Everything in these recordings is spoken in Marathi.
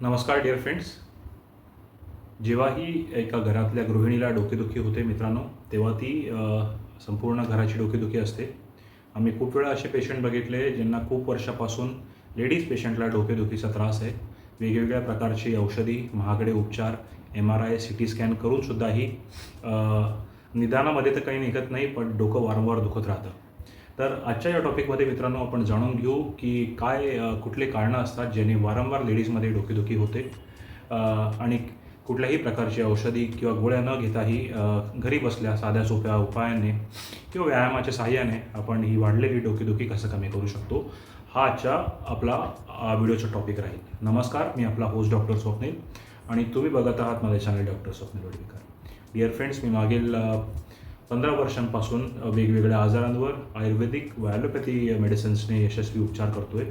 नमस्कार डिअर फ्रेंड्स जेव्हाही एका घरातल्या गृहिणीला डोकेदुखी होते मित्रांनो तेव्हा ती संपूर्ण घराची डोकेदुखी असते. आम्ही खूप वेळा असे पेशंट बघितले ज्यांना खूप वर्षापासून लेडीज पेशंटला डोकेदुखीचा त्रास आहे. वेगवेगळ्या प्रकारची औषधी महागडे उपचार M R I C T scan करूनसुद्धाही निदानामध्ये तर काही निघत नाही पण डोकं वारंवार दुखत राहतं. तर आजच्या या टॉपिकमध्ये मित्रांनो आपण जाणून घेऊ की काय कुठले कारणं असतात ज्याने वारंवार लेडीजमध्ये डोकेदुखी होते. आणि कुठल्याही प्रकारची औषधी किंवा गोळ्या न घेताही घरी बसल्या साध्या सोप्या उपायाने किंवा व्यायामाच्या सहाय्याने आपण ही वाढलेली डोकेदुखी कसं कमी करू शकतो हा आजच्या आपला व्हिडिओचा टॉपिक राहील. नमस्कार मी आपला होस्ट डॉक्टर स्वप्नील आणि तुम्ही बघत आहात माझे channel doctor Swapnil Wadvikar dear friends मी मागील पंधरा वर्षांपासून वेगवेगळ्या आजारांवर आयुर्वेदिक व ॲलोपॅथी मेडिसिन्सने यशस्वी उपचार करतो आहे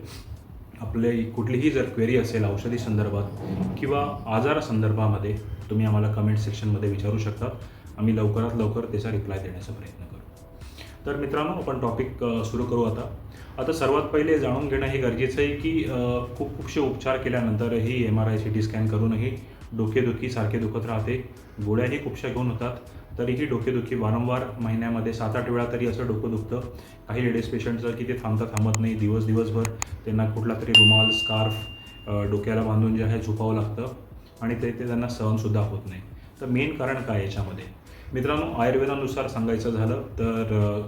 आपले कुठलीही जर क्वेरी असेल औषधी संदर्भात किंवा आजार संदर्भामध्ये तुम्ही आम्हाला कमेंट सेक्शनमध्ये विचारू शकता. आम्ही लवकरात लवकर त्याचा रिप्लाय देण्याचा प्रयत्न करू. तर मित्रांनो आपण टॉपिक सुरू करू आता. आता सर्वात पहिले जाणून घेणं हे गरजेचं आहे की खूप खूपसे उपचार केल्यानंतरही M R I C T scan करूनही डोकेदुखी सारखे दुखत राहते. गोळ्याही खूपशा घेऊन होतात. तरीही डोकेदुखी वारंवार महिन्यामध्ये सात आठ वेळा तरी असं डोकं दुखतं. काही लेडीज पेशंटचं की ते थांबता थांबत नाही दिवस दिवसभर त्यांना कुठला तरी रुमाल स्कार्फ डोक्याला बांधून जे आहे झोपावं लागतं आणि ते ते त्यांना सहनसुद्धा होत नाही. तर मेन कारण काय याच्यामध्ये? मित्रांनो आयुर्वेदानुसार सांगायचं झालं तर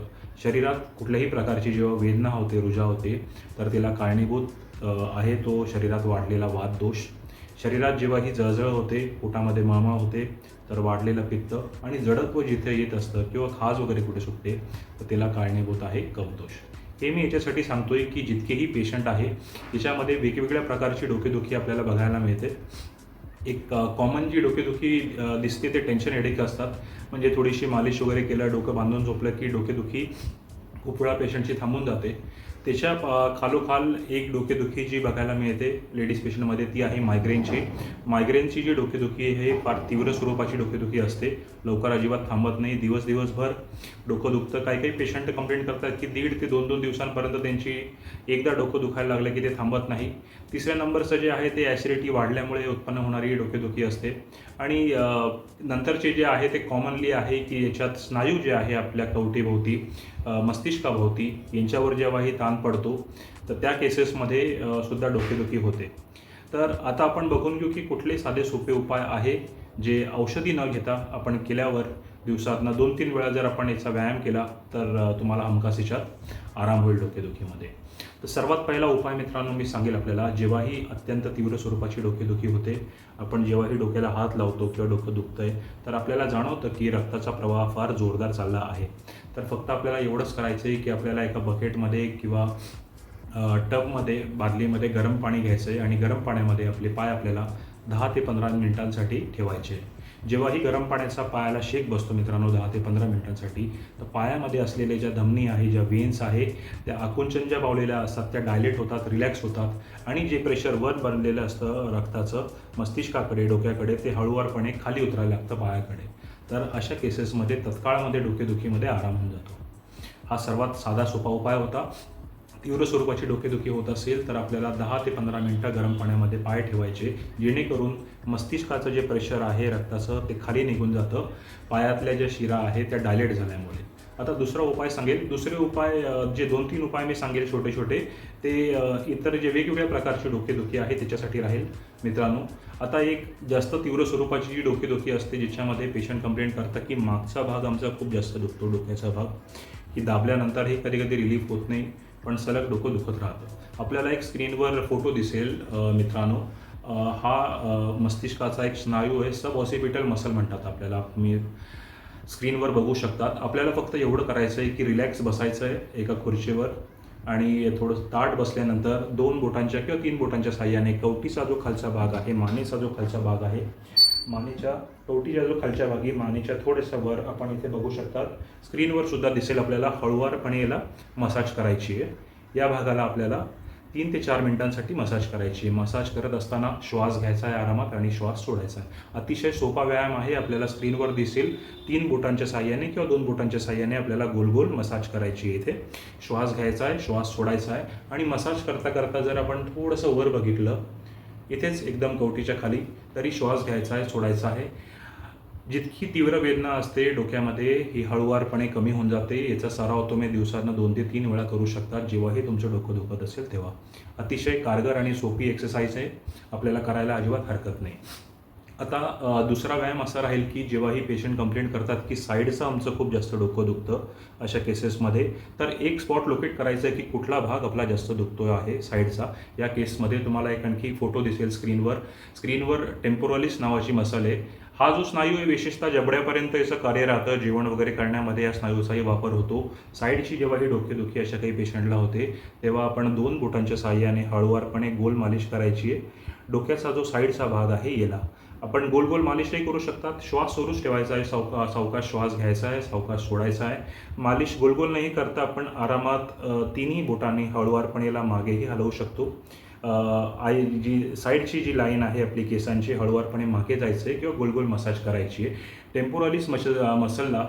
शरीरात कुठल्याही प्रकारची जेव्हा वेदना होते रुजा होते तर त्याला कारणीभूत आहे तो शरीरात वाढलेला वात दोष शरीरात जेव्हा ही जळजळ होते पोटामध्ये मळमळ होते तर वाढलेलं पित्त आणि जडत्व जिथे येत असतं किंवा खाज वगैरे कुठे सुटते तर त्याला कारणीभूत आहे कफदोष हे मी याच्यासाठी सांगतोय की जितकेही पेशंट आहे त्याच्यामध्ये वेगवेगळ्या प्रकारची डोकेदुखी आपल्याला बघायला मिळते. एक कॉमन जी डोकेदुखी दिसते ते टेन्शन हेडेक असतात. म्हणजे थोडीशी मालिश वगैरे केलं डोकं बांधून झोपलं की डोकेदुखी खूप वेळा पेशंटची थांबून जाते. त्याच्या खालोखाल एक डोकेदुखी जी बघायला मिळते लेडीज पेशंटमध्ये ती आहे मायग्रेनची मायग्रेनची जी डोकेदुखी आहे हे फार तीव्र स्वरूपाची डोकेदुखी असते. लवकर अजिबात थांबत नाही दिवस दिवसभर डोकं दुखतं. काही काही पेशंट कंप्लेंट करतात की दीड ते दोन दोन दिवसांपर्यंत त्यांची एकदा डोकं दुखायला लागलं की ते थांबत नाही. तिसऱ्या नंबरचं जे आहे ते ॲसिडिटी वाढल्यामुळे उत्पन्न होणारी डोकेदुखी असते. आणि नंतरचे जे आहे ते कॉमनली आहे की याच्यात स्नायू जे आहे आपल्या कवटीभोवती मस्तिष्काभोवती यांच्यावर जेव्हा ही ताण पडतो तर त्या केसेसमध्ये सुद्धा डोकेदुखी होते. तर आता आपण बघून घेऊ की कुठले साधे सोपे उपाय आहे जे औषधी न घेता आपण केल्यावर दिवसातनं दोन तीन वेळा जर आपण याचा व्यायाम केला तर तुम्हाला हमखास याच्यात आराम होईल डोकेदुखीमध्ये तर सर्वात पहिला उपाय मित्रांनो मी सांगेल आपल्याला जेव्हाही अत्यंत तीव्र स्वरूपाची डोकेदुखी होते आपण जेव्हाही डोक्याला हात लावतो किंवा डोकं दुखतंय तर आपल्याला जाणवतं की रक्ताचा प्रवाह फार जोरदार चालला आहे. तर फक्त आपल्याला एवढंच करायचं आहे की आपल्याला एका बकेटमध्ये किंवा टबमध्ये बादलीमध्ये गरम पाणी घ्यायचं आहे आणि गरम पाण्यामध्ये आपले पाय आपल्याला दहा ते पंधरा मिनिटांसाठी ठेवायचे. जेव्हाही गरम पाण्याचा पायाला शेक बसतो मित्रांनो दहा ते पंधरा मिनिटांसाठी तर पायामध्ये असलेले ज्या धमनी आहे ज्या वेन्स आहे त्या आकुंचन ज्या पावलेल्या असतात त्या डायलेट होतात रिलॅक्स होतात आणि जे प्रेशर वर बनलेलं असतं रक्ताचं मस्तिष्काकडे डोक्याकडे ते हळूवारपणे खाली उतरायला लागतं पायाकडे. तर अशा केसेसमध्ये तत्काळमध्ये डोकेदुखीमध्ये आराम होऊन जातो. हा सर्वात साधा सोपा उपाय होता. तीव्र स्वरूपाची डोकेदुखी होत असेल तर आपल्याला दहा ते पंधरा मिनटं गरम पाण्यामध्ये पाय ठेवायचे जेणेकरून मस्तिष्काचं जे प्रेशर आहे रक्ताचं ते खाली निघून जातं. पायातल्या ज्या शिरा आहे त्या डायलेट झाल्यामुळे. आता दुसरा उपाय सांगेल दुसरे उपाय जे दोन तीन उपाय मी सांगेल छोटे छोटे ते इतर जे वेगवेगळ्या प्रकारची डोकेदुखी आहे त्याच्यासाठी राहील. मित्रांनो आता एक जास्त तीव्र स्वरूपाची जी डोकेदुखी असते ज्याच्यामध्ये पेशंट कंप्लेंट करतात की मागचा भाग आमचा खूप जास्त दुखतो डोक्याचा भाग. की दाबल्यानंतरही कधी कधी रिलीफ होत नाही पण सलग डोकं दुखत राहतं. आपल्याला एक स्क्रीनवर फोटो दिसेल मित्रांनो. हा मस्तिष्काचा एक स्नायू आहे सब ऑसिपिटल मसल म्हणतात आपल्याला. मी स्क्रीनवर बघू शकतात. आपल्याला फक्त एवढं करायचं आहे की रिलॅक्स बसायचं आहे एका खुर्चीवर. आणि थोडं ताट बसल्यानंतर दोन बोटांच्या किंवा तीन बोटांच्या साह्याने कवटीचा जो खालचा भाग आहे मानेचा जो खालचा भाग आहे मानेच्या टोटीच्या जो खालच्या भागी मानेच्या थोडंसं वर आपण इथे बघू शकतात. स्क्रीनवर सुद्धा दिसेल आपल्याला हळुवारपणे याला मसाज करायची आहे. या भागाला आपल्याला तीन ते चार मिनिटांसाठी मसाज करायची आहे. मसाज करत असताना श्वास घ्यायचा आहे आरामात आणि श्वास सोडायचा आहे. अतिशय सोपा व्यायाम आहे आपल्याला स्क्रीनवर दिसेल. तीन बोटांच्या साह्याने किंवा दोन बोटांच्या साह्याने आपल्याला गोल गोल मसाज करायची आहे इथे. श्वास घ्यायचा आहे श्वास सोडायचा आहे आणि मसाज करता करता जर आपण थोडंसं वर बघितलं इथेच एकदम कवटीच्या खाली तरी श्वास घ्यायचा आहे सोडायचा आहे. जितकी तीव्र वेदना असते डोक्यामध्ये ही हळूवारपणे कमी होऊन जाते. याचा सराव तुम्ही दिवसानं दोन ते तीन वेळा करू शकता. जेव्हाही तुमचं डोकं दुखत असेल तेव्हा. अतिशय कारगर आणि सोपी एक्सरसाइज आहे. आपल्याला करायला अजिबात हरकत नाही. आता दुसरा व्यायाम असा राहील की जेव्हाही पेशंट कंप्लेंट करतात की साईडचं आमचं खूप जास्त डोकं दुखतं अशा केसेसमध्ये तर एक स्पॉट लोकेट करायचं आहे की कुठला भाग आपला जास्त दुखतो आहे साईडचा या केसमध्ये तुम्हाला एक आणखी फोटो दिसेल स्क्रीनवर स्क्रीनवर टेम्पोरॉलिस नावाची मसल आहे. हा जो स्नायू आहे विशेषतः जबड्यापर्यंत याचं कार्य राहतं जेवण वगैरे करण्यामध्ये या स्नायूचाही वापर होतो. साईडची जेव्हा ही डोकेदुखी अशा काही पेशंटला होते तेव्हा आपण दोन बोटांच्या साहाय्याने हळूवारपणे गोल मालिश करायची आहे. डोक्याचा जो साईडचा भाग आहे याला. आपण गोल गोल नाही करू शकतात. श्वास सुरूच ठेवायचा आहे सावका सावकाश श्वास घ्यायचा आहे सावकाश सोडायचा आहे. मालिश गोल गोल नाही करता आपण आरामात तिन्ही बोटांनी हळुवारपणेला याला मागेही हलवू शकतो. आई जी साईडची जी लाईन आहे आपली केसांची हळुवारपणे मागे जायचं आहे किंवा गोल गोल मसाज करायची आहे. टेम्पोरॉलीस मस मसलला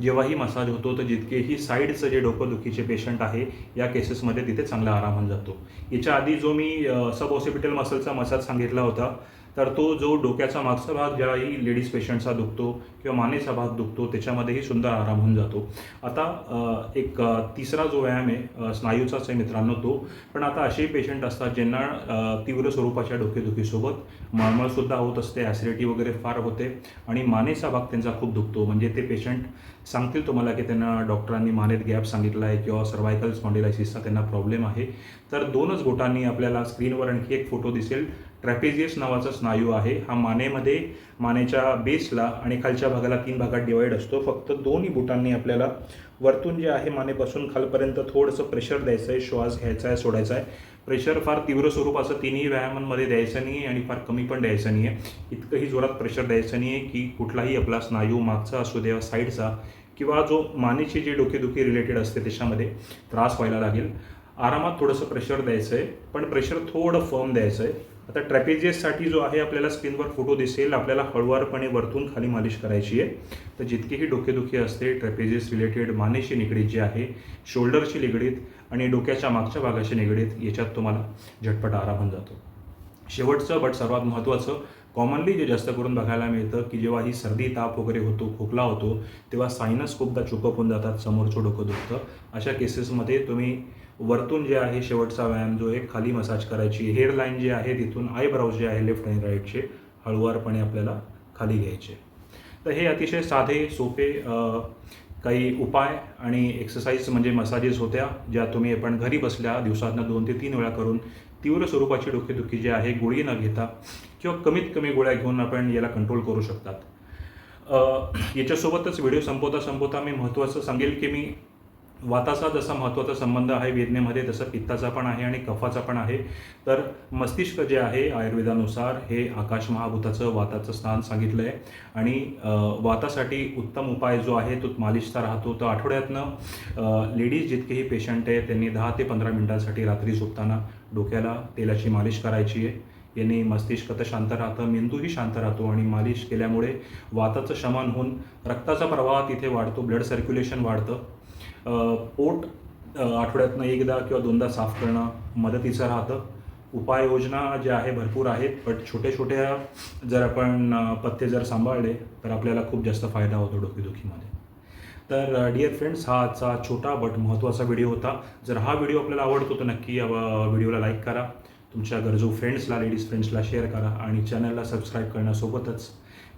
जेव्हाही मसाज होतो तर जितकेही साईडचं जे डोकंदुखीचे पेशंट आहे या केसेसमध्ये तिथे चांगला आराम होऊन जातो. याच्या आधी जो मी सब हॉस्पिटल मसलचा मसाज सांगितला होता तर तो जो डोक्याचा मागचा भाग ज्याही लेडीज पेशंटचा दुखतो किंवा मानेचा भाग दुखतो त्याच्यामध्येही सुंदर आराम होऊन जातो. आता एक तिसरा जो व्यायाम आहे स्नायूचाच आहे मित्रांनो तो. पण आता असेही पेशंट असतात ज्यांना तीव्र स्वरूपाच्या डोकेदुखीसोबत मळमळसुद्धा होत असते ॲसिडिटी वगैरे फार होते आणि मानेचा भाग त्यांचा खूप दुखतो. म्हणजे ते पेशंट सांगतील तुम्हाला की त्यांना डॉक्टरांनी मानेत गॅप सांगितला आहे किंवा सर्वायकल स्पॉन्डिलायसिसचा त्यांना प्रॉब्लेम आहे. तर दोनच बोटांनी आपल्याला स्क्रीनवर आणखी एक फोटो दिसेल. ट्रॅपेजियस नावाचा स्नायू आहे. हा मानेमध्ये मानेच्या बेसला आणि खालच्या भागाला तीन भागात डिवाईड असतो. फक्त दोन्ही बुटांनी आपल्याला वरतून जे आहे मानेपासून खालपर्यंत थोडंसं प्रेशर द्यायचं आहे श्वास घ्यायचा आहे सोडायचा आहे प्रेशर फार तीव्र स्वरूपाचं तिन्ही व्यायामांमध्ये द्यायचं नाही आहे आणि फार कमी पण द्यायचं नाही आहे इतकंही जोरात प्रेशर द्यायचं नाही आहे की कुठलाही आपला स्नायू मागचा असू द्या साईडचा किंवा जो मानेची जी डोकेदुखी रिलेटेड असते त्याच्यामध्ये त्रास व्हायला लागेल. आरामात थोडंसं प्रेशर द्यायचं आहे पण प्रेशर थोडं फर्म द्यायचं आहे आता ट्रॅपेजियससाठी जो आहे आपल्याला स्क्रीनवर फोटो दिसेल. आपल्याला हळुवारपणे वरतून खाली मालिश करायची आहे. तर जितकीही डोकेदुखी असते ट्रॅपेजियस रिलेटेड मानेशी निगडीत जी आहे शोल्डरशी निगडीत आणि डोक्याच्या मागच्या भागाशी निगडीत याच्यात तुम्हाला झटपट आराम होऊन जातो. शेवटचं बट सर्वात महत्त्वाचं कॉमनली जे जास्त करून बघायला मिळतं की जेव्हा ही सर्दी ताप वगैरे होतो खोकला होतो तेव्हा सायनस खूपदा चुकअप होऊन जातात समोरचं डोकं दुखतं. अशा केसेसमध्ये तुम्ही वरतून जे आहे शेवटचा व्यायाम जो आहे खाली मसाज करायची. हेअर लाईन आहे तिथून आयब्राऊज जे आहे लेफ्ट आणि राईटचे हळुवारपणे आपल्याला खाली घ्यायचे. तर हे अतिशय साधे सोपे काही उपाय आणि एक्सरसाइज म्हणजे मसाजेस होत्या ज्या तुम्ही आपण घरी बसल्या दिवसातनं दोन ते तीन वेळा करून तीव्र स्वरूपाची डोकेदुखी जी आहे गोळी न घेता किंवा कमीत कमी गोळ्या घेऊन आपण याला कंट्रोल करू शकतात. याच्यासोबतच व्हिडिओ संपवता संपवता मी महत्त्वाचं सांगेल की मी वाताचा जसा महत्त्वाचा संबंध आहे वेदनेमध्ये तसं पित्ताचा पण आहे आणि कफाचा पण आहे. तर मस्तिष्क जे आहे आयुर्वेदानुसार हे आकाश महाभूताचं वाताचं स्थान सांगितलं आहे आणि वातासाठी उत्तम उपाय जो आहे तो मालिशचा राहतो. तर आठवड्यातनं लेडीज जितकेही पेशंट आहे त्यांनी दहा ते पंधरा मिनिटांसाठी रात्री झोपताना डोक्याला तेलाची मालिश करायची आहे. याने मस्तिष्क तर शांत राहतं मेंदूही शांत राहतो आणि मालिश केल्यामुळे वाताचं शमन होऊन रक्ताचा प्रवाह तिथे वाढतो ब्लड सर्क्युलेशन वाढतं. पोट आठवड्यातनं एकदा किंवा दोनदा साफ करणं मदतीचं राहतं. उपाययोजना ज्या आहे भरपूर आहेत बट छोट्या छोट्या जर आपण पथ्य जर सांभाळले तर आपल्याला खूप जास्त फायदा होतो डोकेदुखीमध्ये. तर डिअर फ्रेंड्स हा आजचा छोटा बट महत्त्वाचा व्हिडिओ होता. जर हा व्हिडिओ आपल्याला आवडतो तर नक्की व्हिडिओला लाईक करा. तुमच्या गरजू फ्रेंड्सला लेडीज फ्रेंड्सला शेअर करा. आणि चॅनलला सबस्क्राईब करण्यासोबतच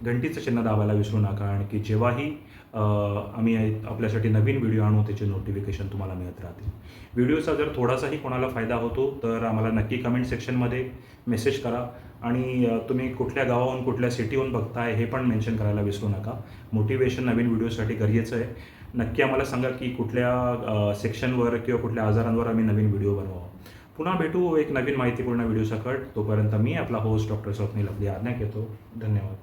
घंटीचं चिन्ह दाबायला विसरू नका. कारण की जेव्हाही आम्ही आपल्यासाठी नवीन व्हिडिओ आणू त्याचे नोटिफिकेशन तुम्हाला मिळत राहतील. व्हिडिओचा जर थोडासाही कोणाला फायदा होतो तर आम्हाला नक्की कमेंट सेक्शनमध्ये मेसेज करा. आणि तुम्ही कुठल्या गावाहून कुठल्या सिटीहून बघताय हे पण मेन्शन करायला विसरू नका. मोटिवेशन नवीन व्हिडिओसाठी गरजेचं आहे. नक्की आम्हाला सांगा की कुठल्या सेक्शनवर किंवा कुठल्या आजारांवर आम्ही नवीन व्हिडिओ बनवावा. पुन्हा भेटू एक नवीन माहितीपूर्ण व्हिडिओ सकट तोपर्यंत मी आपला होस्ट डॉक्टर स्वप्नील आपली आज्ञा घेतो. धन्यवाद.